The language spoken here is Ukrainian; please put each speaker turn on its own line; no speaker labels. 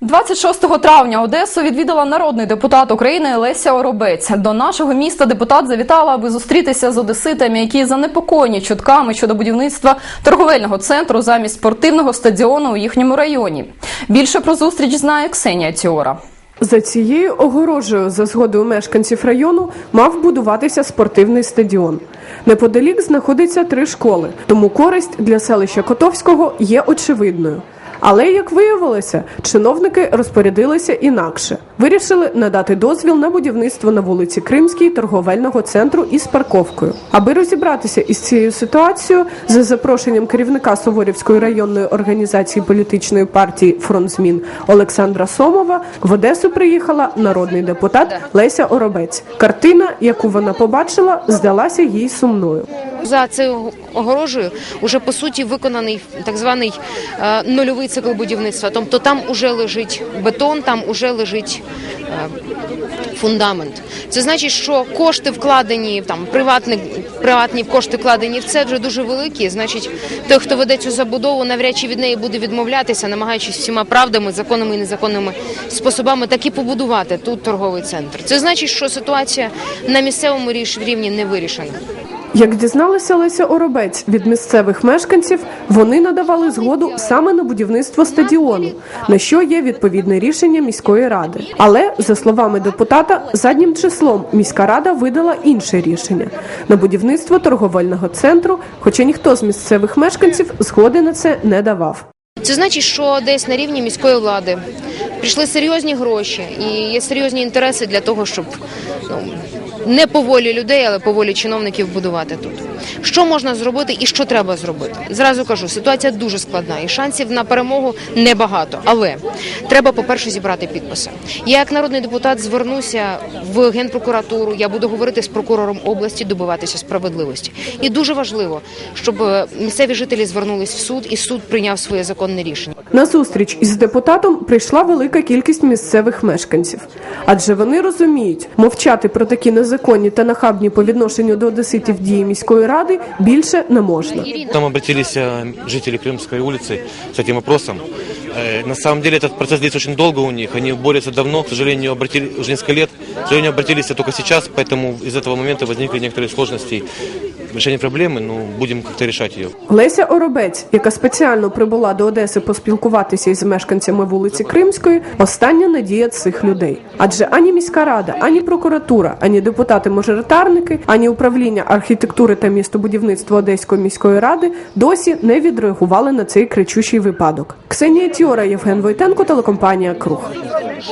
26 травня Одесу відвідала народний депутат України Леся Оробець. До нашого міста депутат завітала, аби зустрітися з одеситами, які занепокоєні чутками щодо будівництва торговельного центру замість спортивного стадіону у їхньому районі. Більше про зустріч знає Ксенія Тіора.
За цією огорожею, за згодою мешканців району, мав будуватися спортивний стадіон. Неподалік знаходиться три школи, тому користь для селища Котовського є очевидною. Але, як виявилося, чиновники розпорядилися інакше. Вирішили надати дозвіл на будівництво на вулиці Кримській торговельного центру із парковкою. Аби розібратися із цією ситуацією, за запрошенням керівника Суворівської районної організації політичної партії Фронт змін Олександра Сомова в Одесу приїхала народний депутат Леся Оробець. Картина, яку вона побачила, здалася їй сумною.
За цією огорожею вже по суті виконаний так званий е, нульовий цикл будівництва. Тобто там уже лежить бетон, там уже лежить е, фундамент. Це значить, що кошти вкладені там приватні, приватні кошти вкладені в це вже дуже великі. Значить, той, хто веде цю забудову, навряд чи від неї буде відмовлятися, намагаючись всіма правдами, законними і незаконними способами таки побудувати тут торговий центр. Це значить, що ситуація на місцевому рівні не вирішена.
Як дізналася Леся Оробець від місцевих мешканців, вони надавали згоду саме на будівництво стадіону, на що є відповідне рішення міської ради. Але за словами депутата, заднім числом міська рада видала інше рішення на будівництво торговельного центру, хоча ніхто з місцевих мешканців згоди на це не давав.
Це значить, що десь на рівні міської влади прийшли серйозні гроші і є серйозні інтереси для того, щоб ну, не по волі людей, але по волі чиновників будувати тут. Що можна зробити і що треба зробити? Зразу кажу, ситуація дуже складна і шансів на перемогу небагато. Але треба, по-перше, зібрати підписи. Я, як народний депутат, звернуся в генпрокуратуру. Я буду говорити з прокурором області, добиватися справедливості. І дуже важливо, щоб е, місцеві жителі звернулись в суд, і суд прийняв своє законне рішення.
На зустріч із депутатом прийшла велика кількість місцевих мешканців, адже вони розуміють, мовчати про такі незаконні та нахабні по відношенню до одеситів дії міської ради більше не можна.
Там обратились э, жители Крымской улицы с этим вопросом. Э, На самом деле этот процесс длится очень долго у них. Они борются давно. К сожалению, обратили, уже несколько лет. К сожалению, обратились только сейчас, поэтому из этого момента возникли некоторые сложности в решении проблемы. Ну, будем как-то решать ее.
Леся Оробець, яка спеціально прибула до Одеси поспілкуватися із мешканцями вулиці Кримської, остання надія цих людей. Адже ані міська рада, ані прокуратура, ані депутати-мажоритарники, ані управління архітектури та містобудівництва Одеської міської ради досі не відреагували на цей кричущий випадок. Ксенія Тіора, Євген Войтенко, телекомпанія Круг.